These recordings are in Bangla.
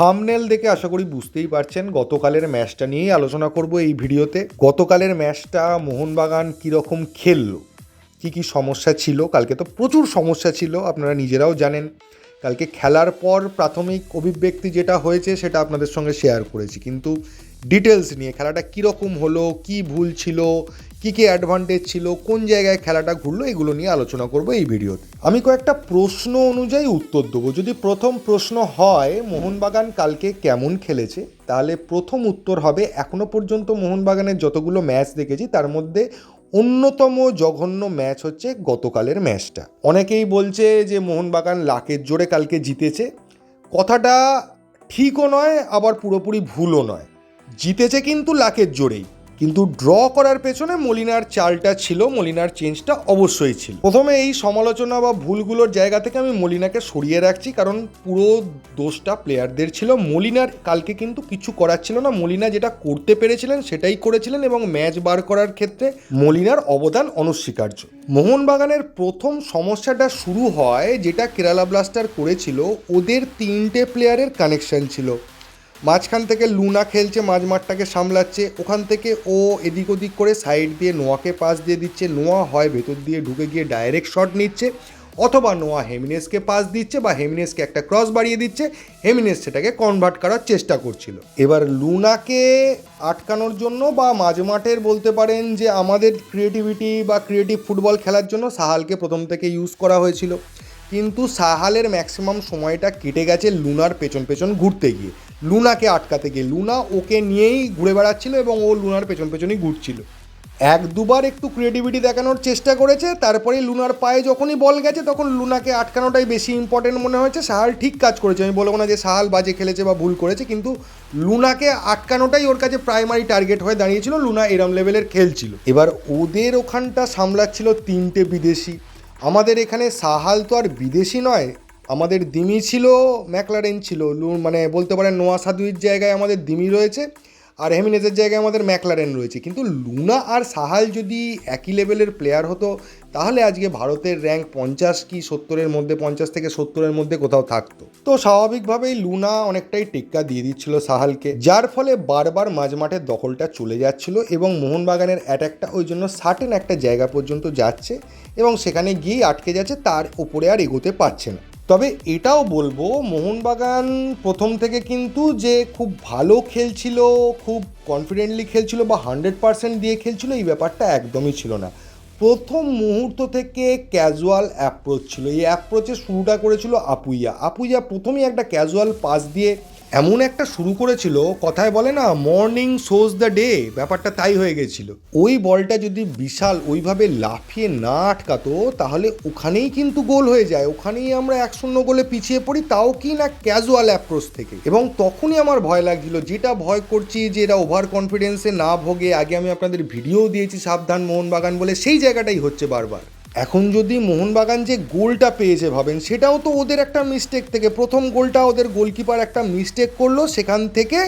থামনেল দেখে আশা করি বুঝতেই পারছেন গতকালের ম্যাচটা নিয়েই আলোচনা করব এই ভিডিওতে। গতকালের ম্যাচটা মোহনবাগান কীরকম খেললো? কী কী সমস্যা ছিল? কালকে তো প্রচুর সমস্যা ছিল, আপনারা নিজেরাও জানেন। কালকে খেলার পর প্রাথমিক অভিব্যক্তি যেটা হয়েছে সেটা আপনাদের সঙ্গে শেয়ার করেছি। কিন্তু ডিটেলস নিয়ে খেলাটা কীরকম হলো, কি ভুল ছিল কী কী অ্যাডভান্টেজ ছিল, কোন জায়গায় খেলাটা ঘুরলো, এগুলো নিয়ে আলোচনা করব এই ভিডিওতে। আমি কয়েকটা প্রশ্ন অনুযায়ী উত্তর দেবো। যদি প্রথম প্রশ্ন হয়, মোহনবাগান কালকে কেমন খেলেছে? তাহলে প্রথম উত্তর হবে, এখনও পর্যন্ত মোহনবাগানের যতগুলো ম্যাচ দেখেছি, তার মধ্যে অন্যতম জঘন্য ম্যাচ হচ্ছে গতকালের ম্যাচটা। অনেকেই বলছে যে মোহনবাগান লাকের জোরে কালকে জিতেছে। কথাটা ঠিকও নয়, আবার পুরোপুরি ভুলও নয়। জিতেছে কিন্তু লাকের জোরেই। কিন্তু ড্র করার পেছনে মলিনার চালটা ছিল, মলিনার চেঞ্জটা অবশ্যই ছিল। প্রথমে এই সমালোচনা বা ভুলগুলোর জায়গা থেকে আমি মলিনাকে সরিয়ে রাখছি, কারণ পুরো দোষটা প্লেয়ারদের ছিল। মলিনার কালকে কিন্তু কিছু করার ছিল না। মলিনা যেটা করতে পেরেছিলেন সেটাই করেছিলেন এবং ম্যাচ বার করার ক্ষেত্রে মলিনার অবদান অনস্বীকার্য। মোহনবাগানের প্রথম সমস্যাটা শুরু হয়, যেটা কেরালা ব্লাস্টার করেছিল, ওদের তিনটে প্লেয়ারের কানেকশন ছিল। মাঝখান থেকে লুনা খেলছে, মাঝ মাঠটাকে সামলাচ্ছে। ওখান থেকে ও এদিক ওদিক করে সাইড দিয়ে নোয়াকে পাস দিয়ে দিচ্ছে। নোয়া হয় ভেতর দিয়ে ঢুকে গিয়ে ডাইরেক্ট শট নিচ্ছে অথবা নোয়া হেমিনেসকে পাস দিচ্ছে বা হেমিনেসকে একটা ক্রস বাড়িয়ে দিচ্ছে। হেমিনেস সেটাকে কনভার্ট করার চেষ্টা করছিল। এবার লুনাকে আটকানোর জন্য বা মাঝ মাঠের বলতে পারেন যে আমাদের ক্রিয়েটিভিটি বা ক্রিয়েটিভ ফুটবল খেলার জন্য সাহালকে প্রথম থেকে ইউজ করা হয়েছিল। কিন্তু সাহালের ম্যাক্সিমাম সময়টা কেটে গেছে লুনার পেছন পেছন ঘুরতে গিয়ে। লুনাকে আটকাতে গিয়ে, লুনা ওকে নিয়েই ঘুরে বেড়াচ্ছিল এবং ও লুনার পেছন পেছনই ঘুরছিল। এক দুবার একটু ক্রিয়েটিভিটি দেখানোর চেষ্টা করেছে, তারপরে লুনার পায়ে যখনই বল গেছে, তখন লুনাকে আটকানোটাই বেশি ইম্পর্টেন্ট মনে হয়েছে। সাহাল ঠিক কাজ করেছে, আমি বলব না যে সাহাল বাজে খেলেছে বা ভুল করেছে, কিন্তু লুনাকে আটকানোটাই ওর কাছে প্রাইমারি টার্গেট হয়ে দাঁড়িয়েছিল, লুনা এরম লেভেলের খেলছিল। এবার ওদের ওখানটা সামলাচ্ছিল তিনটে বিদেশি। আমাদের এখানে সাহাল তো আর বিদেশি নয় আমাদের দিমি ছিল, ম্যাকলারেন ছিল। মানে বলতে পারেন নোয়া সাদুইর জায়গায় আমাদের দিমি রয়েছে আর হেমিনেজের জায়গায় আমাদের ম্যাকলারেন রয়েছে। কিন্তু লুনা আর সাহাল যদি একই লেভেলের প্লেয়ার হতো, তাহলে আজকে ভারতের র্যাঙ্ক পঞ্চাশ কি সত্তরের মধ্যে, পঞ্চাশ থেকে সত্তরের মধ্যে কোথাও থাকতো। তো স্বাভাবিকভাবেই লুনা অনেকটাই টেক্কা দিয়ে দিচ্ছিল সাহালকে, যার ফলে বারবার মাঝমাঠের দখলটা চলে যাচ্ছিল এবং মোহনবাগানের অ্যাটাকটা ওই জন্য সার্টেন একটা জায়গা পর্যন্ত যাচ্ছে এবং সেখানে গিয়েই আটকে যাচ্ছে, তার ওপরে আর এগোতে পারছে না। তবে এটাও বলব, মোহনবাগান প্রথম থেকে কিন্তু যে খুব ভালো খেলছিল, খুব কনফিডেন্টলি খেলছিল বা হান্ড্রেড পার্সেন্ট দিয়ে খেলছিল, এই ব্যাপারটা একদমই ছিল না। প্রথম মুহূর্ত থেকে ক্যাজুয়াল অ্যাপ্রোচ ছিল। এই অ্যাপ্রোচে শুরুটা করেছিল আপুইয়া। আপুইয়া প্রথমেই একটা ক্যাজুয়াল পাস দিয়ে এমন একটা শুরু করেছিল, কথায় বলে না মর্নিং শোজ দ্য ডে ব্যাপারটা তাই হয়ে গেছিল। ওই বলটা যদি বিশাল ওইভাবে লাফিয়ে না আটকাতো, তাহলে ওখানেই কিন্তু গোল হয়ে যায়। ওখানেই আমরা এক শূন্য গোলে পিছিয়ে পড়ি, তাও কি না ক্যাজুয়াল অ্যাপ্রোচ থেকে। এবং তখনই আমার ভয় লাগছিল, যেটা ভয় করছি যে এরা ওভার কনফিডেন্সে না ভোগে। আগে আমি আপনাদের ভিডিও দিয়েছি, সাবধান মোহনবাগান বলে, সেই জায়গাটাই হচ্ছে বারবার। এখন যদি মোহনবাগান যে গোলটা পেয়েছে ভাবেন, সেটাও তো ওদের একটা মিস্টেক থেকে, প্রথম গোলটা ওদের গোলকিপার একটা মিস্টেক করল, সেখান থেকে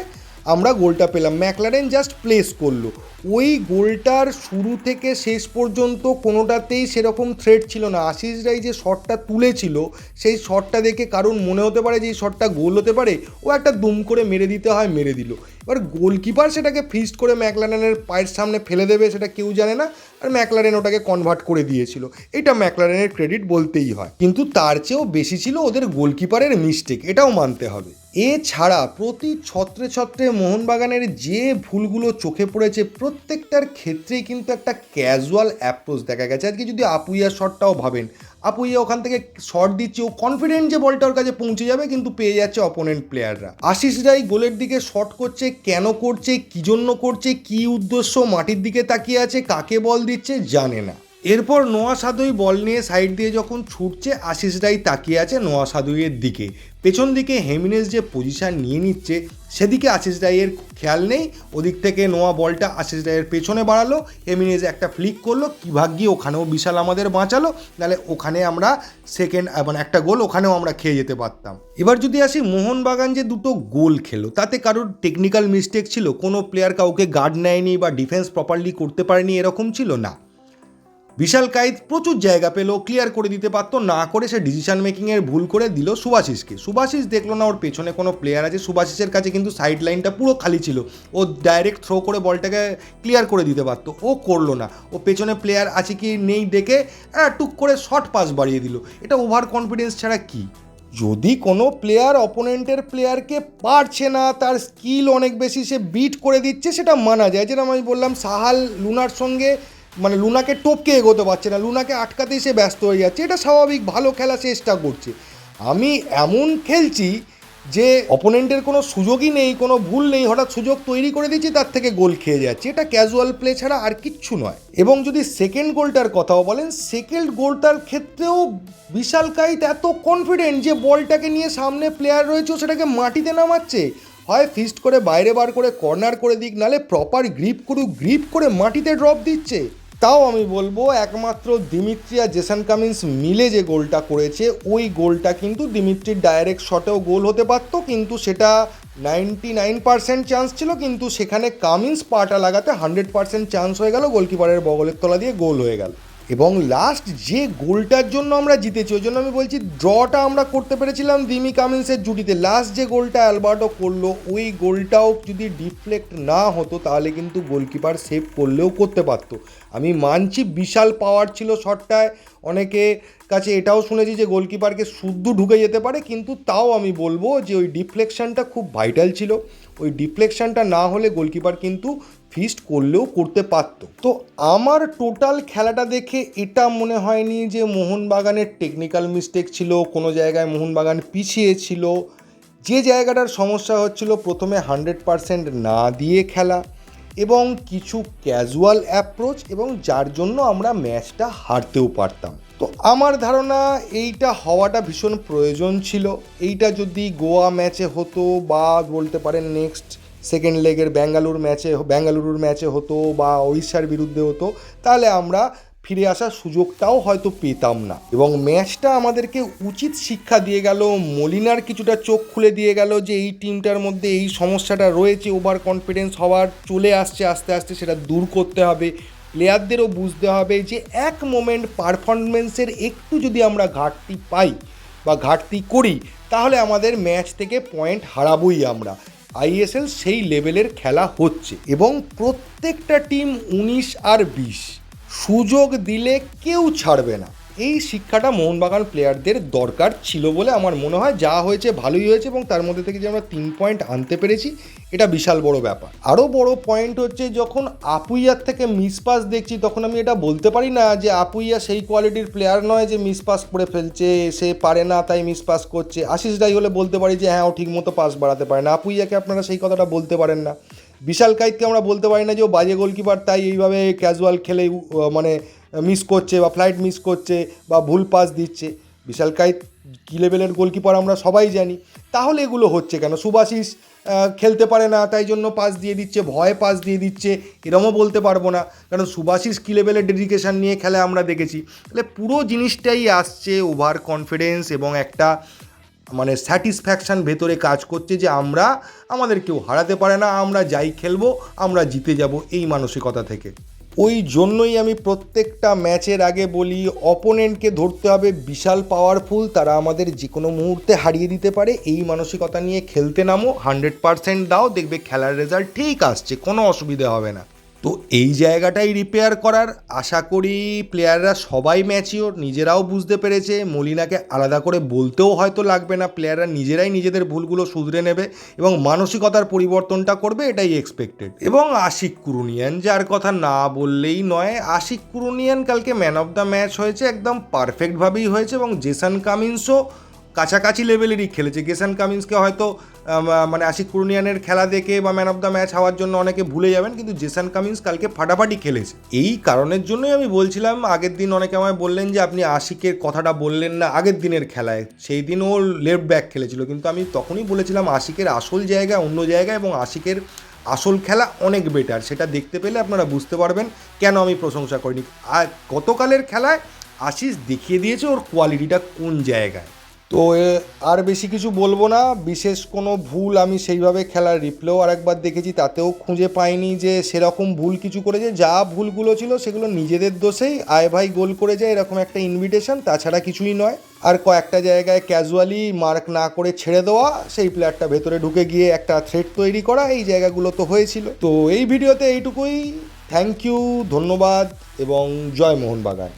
আমরা গোলটা পেলাম। ম্যাকলারেন জাস্ট প্লেস করল। ওই গোলটার শুরু থেকে শেষ পর্যন্ত কোনোটাতেই সেরকম থ্রেট ছিল না। আশিস রাই যে শটটা তুলেছিল, সেই শটটা দেখে কারণ মনে হতে পারে যে এই শটটা গোল হতে পারে, ও একটা দুম করে মেরে দিতে হয়, মেরে দিল। এবার গোলকিপার সেটাকে ফিস্ট করে ম্যাকলারেনের পায়ের সামনে ফেলে দেবে সেটা কেউ জানে না, আর ম্যাকলারেন ওটাকে কনভার্ট করে দিয়েছিল। এটা ম্যাকলারেনের ক্রেডিট বলতেই হয়। কিন্তু তার চেয়েও বেশি ছিল ওদের গোলকিপারের মিস্টেক এটাও মানতে হবে। এছাড়া প্রতি ছত্রে ছত্রে মোহনবাগানের যে ভুলগুলো চোখে পড়েছে, প্রত্যেকটার ক্ষেত্রেই কিন্তু একটা ক্যাজুয়াল অ্যাপ্রোচ দেখা গেছে। আজকে যদি আপুইয়ার শটটাও ভাবেন, আপুইয়া ওখান থেকে শট দিচ্ছে, ও কনফিডেন্ট যে বলটা ওর কাছে পৌঁছে যাবে, কিন্তু পেয়ে যাচ্ছে অপোনেন্ট প্লেয়াররা আশিস রাই গোলের দিকে শট করছে, কেন করছে, কি জন্য করছে, কি উদ্দেশ্য, মাটির দিকে তাকিয়ে আছে, কাকে বল দিচ্ছে, জানে না। এরপর নোয়া সাদুই বল নিয়ে সাইড দিয়ে যখন ছুটছে, আশিস রাই তাকিয়ে আছে নোয়া সাদুইয়ের দিকে। পেছন দিকে হেমিনেস যে পজিশন নিয়ে নিচ্ছে, সেদিকে আশিস রাইয়ের খেয়াল নেই। ওদিক থেকে নোয়া বলটা আশিস রাইয়ের পেছনে বাড়ালো। হেমিনেস একটা ফ্লিক করল, কি ভাগ্যি ওখানেও বিশাল আমাদের বাঁচালো। তাহলে ওখানে আমরা সেকেন্ড মানে একটা গোল ওখানেও আমরা খেয়ে যেতে পারতাম। এবার যদি আসি মোহনবাগান যে দুটো গোল খেলো, তাতে কারোর টেকনিক্যাল মিস্টেক ছিল? কোনো প্লেয়ার কাউকে গার্ড নেয়নি বা ডিফেন্স প্রপারলি করতে পারেনি এরকম ছিল? না। বিশাল কাইত প্রচুর জায়গা পেল ক্লিয়ার করে দিতে পারতো না করে সে ডিসিশন মেকিংয়ের ভুল করে দিল সুভাশিসকে সুভাশিস দেখল না ওর পেছনে কোনো প্লেয়ার আছে সুভাশিসের কাছে কিন্তু সাইড লাইনটা পুরো খালি ছিল। ও ডাইরেক্ট থ্রো করে বলটাকে ক্লিয়ার করে দিতে পারতো ও করল না। ও পেছনে প্লেয়ার আছে কি নেই দেখে আহ, টুক করে শর্ট পাস বাড়িয়ে দিল। এটা ওভার কনফিডেন্স ছাড়া কি? যদি কোনো প্লেয়ার অপোনেন্টের প্লেয়ারকে পারছে না তার স্কিল অনেক বেশি সে বিট করে দিচ্ছে সেটা মানা যায়। যেরকম আমি বললাম সাহাল লুনার সঙ্গে মানে লুনাকে টপকে এগোতে পারছে না, লুনাকে আটকাতেই সে ব্যস্ত হয়ে যাচ্ছে। এটা স্বাভাবিক, ভালো খেলা চেষ্টা করছে। আমি এমন খেলছি যে অপোনেন্টের কোনো সুযোগই নেই, কোনো ভুল নেই, হঠাৎ সুযোগ তৈরি করে দিচ্ছি তার থেকে গোল খেয়ে যাচ্ছে। এটা ক্যাজুয়াল প্লে ছাড়া আর কিচ্ছু নয়। এবং যদি সেকেন্ড গোলটার কথাও বলেন সেকেন্ড গোলটার ক্ষেত্রেও বিশাল কাইত এত কনফিডেন্ট যে বলটাকে নিয়ে সামনে প্লেয়ার রয়েছে সেটাকে মাটিতে নামাচ্ছে। হয় ফিস্ট করে বাইরে বার করে কর্নার করে দিক, নালে প্রপার গ্রিপ করুক গ্রিপ করে মাটিতে ড্রপ দিচ্ছে। তাও আমি বলব একমাত্র দিমিত্রিয়া জেসান কামিন্স মিলে যে গোলটা করেছে, ওই গোলটা কিন্তু দিমিত্রির ডাইরেক্ট শটেও গোল হতে পারতো, কিন্তু সেটা নাইনটি নাইন পার্সেন্ট চান্স ছিল, কিন্তু সেখানে কামিন্স পাটা লাগাতে হান্ড্রেড পার্সেন্ট চান্স হয়ে গেল গোলকিপারের বগলের তলা দিয়ে গোল হয়ে গেল। এবং লাস্ট যে গোলটার জন্য আমরা জিতেছি, ওই জন্য আমি বলছি ড্রটা আমরা করতে পেরেছিলাম দিমি কামিন্সের জুটিতে। লাস্ট যে গোলটা অ্যালবার্টো করল, ওই গোলটাও যদি ডিফ্লেক্ট না হতো, তাহলে কিন্তু গোলকিপার সেভ করলেও করতে পারতো। আমি মানছি বিশাল পাওয়ার ছিল শটটায় অনেকে কাছে এটাও শুনেছি যে গোলকিপারকে শুদ্ধ ঢুকে যেতে পারে, কিন্তু তাও আমি বলব যে ওই ডিফ্লেকশনটা খুব ভাইটাল ছিল। ওই ডিফ্লেকশনটা না হলে গোলকিপার কিন্তু ফিস্ট করলেও করতে পারতো। তো আমার টোটাল খেলাটা দেখে এটা মনে হয়নি যে মোহনবাগানের টেকনিক্যাল মিস্টেক ছিল, কোনো জায়গায় মোহনবাগান পিছিয়ে ছিল। যে জায়গাটার সমস্যা হচ্ছিল, প্রথমে হান্ড্রেড পারসেন্ট না দিয়ে খেলা এবং কিছু ক্যাজুয়াল অ্যাপ্রোচ এবং যার জন্য আমরা ম্যাচটা হারতেও পারতাম। তো আমার ধারণা এইটা হওয়াটা ভীষণ প্রয়োজন ছিল। এইটা যদি গোয়া ম্যাচে হতো বা বলতে পারেন নেক্সট সেকেন্ড লেগের ব্যাঙ্গালুর ম্যাচে ব্যাঙ্গালুরুর ম্যাচে হতো বা উড়িষ্যার বিরুদ্ধে হতো, তাহলে আমরা ফিরে আসার সুযোগটাও হয়তো পেতাম না। এবং ম্যাচটা আমাদেরকে উচিত শিক্ষা দিয়ে গেল, মলিনার কিছুটা চোখ খুলে দিয়ে গেল যে এই টিমটার মধ্যে এই সমস্যাটা রয়েছে ওভার কনফিডেন্স হওয়ার চলে আসছে আস্তে আস্তে, সেটা দূর করতে হবে। প্লেয়ারদেরও বুঝতে হবে যে এক মোমেন্ট পারফরমেন্সের একটু যদি আমরা ঘাটতি পাই বা ঘাটতি করি, তাহলে আমাদের ম্যাচ থেকে পয়েন্ট হারাবই আমরা। আইএসএল সেই লেভেলের খেলা হচ্ছে এবং প্রত্যেকটা টিম উনিশ আর বিশ। সুযোগ দিলে কেউ ছাড়বে না। এই শিক্ষাটা মোহনবাগান প্লেয়ারদের দরকার ছিল বলে আমার মনে হয়। যা হয়েছে ভালোই হয়েছে এবং তার মধ্যে থেকে যে আমরা তিন পয়েন্ট আনতে পেরেছি, এটা বিশাল বড় ব্যাপার। আরও বড় পয়েন্ট হচ্ছে যখন আপুইয়ার থেকে মিসপাস দেখছি, তখন আমি এটা বলতে পারি না যে আপুইয়া সেই কোয়ালিটির প্লেয়ার নয় যে মিসপাস করে ফেলছে, সে পারে না তাই মিসপাস করছে। আশিস রাই হলে বলতে পারি যে হ্যাঁ ও ঠিক মতো পাস বাড়াতে পারে না। আপুইয়াকে আপনারা সেই কথাটা বলতে পারেন না। বিশাল কাইতকে আমরা বলতে পারি না যে ও বাজে গোলকিপার তাই এইভাবে ক্যাজুয়াল খেলে মানে মিস করছে বা ফ্লাইট মিস করছে বা ভুল পাস দিচ্ছে, বিশাল কাইত কী লেভেলের গোলকিপার আমরা সবাই জানি। তাহলে এগুলো হচ্ছে কেন? সুভাশিস খেলতে পারে না, তাই জন্য পাস দিয়ে দিচ্ছে, ভয়ে পাস দিয়ে দিচ্ছে, এরমও বলতে পারব না। কারণ সুভাশিস কী লেভেলের ডেডিকেশান নিয়ে খেলে আমরা দেখেছি। তাহলে পুরো জিনিসটাই আসছে ওভার কনফিডেন্স এবং একটা মানে স্যাটিসফ্যাকশান ভেতরে কাজ করছে যে আমরা, আমাদের কেউ হারাতে পারে না, আমরা যাই খেলব, আমরা জিতে যাব, এই মানসিকতা থেকে। ওই জন্যই আমি প্রত্যেকটা ম্যাচের আগে বলি অপোনেন্টকে ধরতে হবে বিশাল পাওয়ারফুল তারা আমাদের যে কোনো মুহূর্তে হারিয়ে দিতে পারে। এই মানসিকতা নিয়ে খেলতে নামো হান্ড্রেড পারসেন্ট দাও, দেখবে খেলার রেজাল্ট ঠিক আসছে, কোনো অসুবিধা হবে না। তো এই জায়গাটাই রিপেয়ার করার আশা করি প্লেয়াররা সবাই ম্যাচিওর নিজেরাও বুঝতে পেরেছে। মলিনাকে আলাদা করে বলতেও হয়তো লাগবে না প্লেয়াররা নিজেরাই নিজেদের ভুলগুলো শুধরে নেবে এবং মানসিকতার পরিবর্তনটা করবে, এটাই এক্সপেক্টেড এবং আশিক কুরুনিয়ান, যার কথা না বললেই নয়, আশিক কুরুনিয়ান কালকে ম্যান অফ দ্য ম্যাচ হয়েছে, একদম পারফেক্টভাবেই হয়েছে এবং জেসান কামিন্সও কাছাকাছি লেভেলেরই খেলেছে। গেসান কামিন্সকে হয়তো মানে আশিক কুরুনিয়ানের খেলা দেখে বা ম্যান অফ দ্য ম্যাচ হওয়ার জন্য অনেকে ভুলে যাবেন, কিন্তু জেসান কামিন্স কালকে ফাটাফাটি খেলেছে। এই কারণের জন্যই আমি বলছিলাম, আগের দিন অনেকে আমায় বললেন যে, আপনি আশিকের কথাটা বললেন না আগের দিনের খেলায়। সেই দিন ও লেফট ব্যাক খেলেছিল, কিন্তু আমি তখনই বলেছিলাম আশিকের আসল জায়গা অন্য জায়গা এবং আশিকের আসল খেলা অনেক বেটার সেটা দেখতে পেলে আপনারা বুঝতে পারবেন কেন আমি প্রশংসা করিনি। আর গতকালের খেলায় আশিস দেখিয়ে দিয়েছে ওর কোয়ালিটিটা কোন জায়গায়। তো আর বেশি কিছু বলব না। বিশেষ কোনো ভুল আমি সেইভাবে খেলার রিপ্লেও আরেকবার দেখেছি, তাতেও খুঁজে পাইনি যে সেরকম ভুল কিছু করেছে। যা ভুলগুলো ছিল সেগুলো নিজেদের দোষেই। আয় ভাই গোল করে যায় এরকম একটা ইনভিটেশন তাছাড়া কিছুই নয়। আর কয়েকটা জায়গায় ক্যাজুয়ালি মার্ক না করে ছেড়ে দেওয়া, সেই প্লেয়ারটা ভেতরে ঢুকে গিয়ে একটা থ্রেট তৈরি করা, এই জায়গাগুলো তো হয়েছিল। তো এই ভিডিওতে এইটুকুই। থ্যাংক ইউ ধন্যবাদ, এবং জয় মোহনবাগান।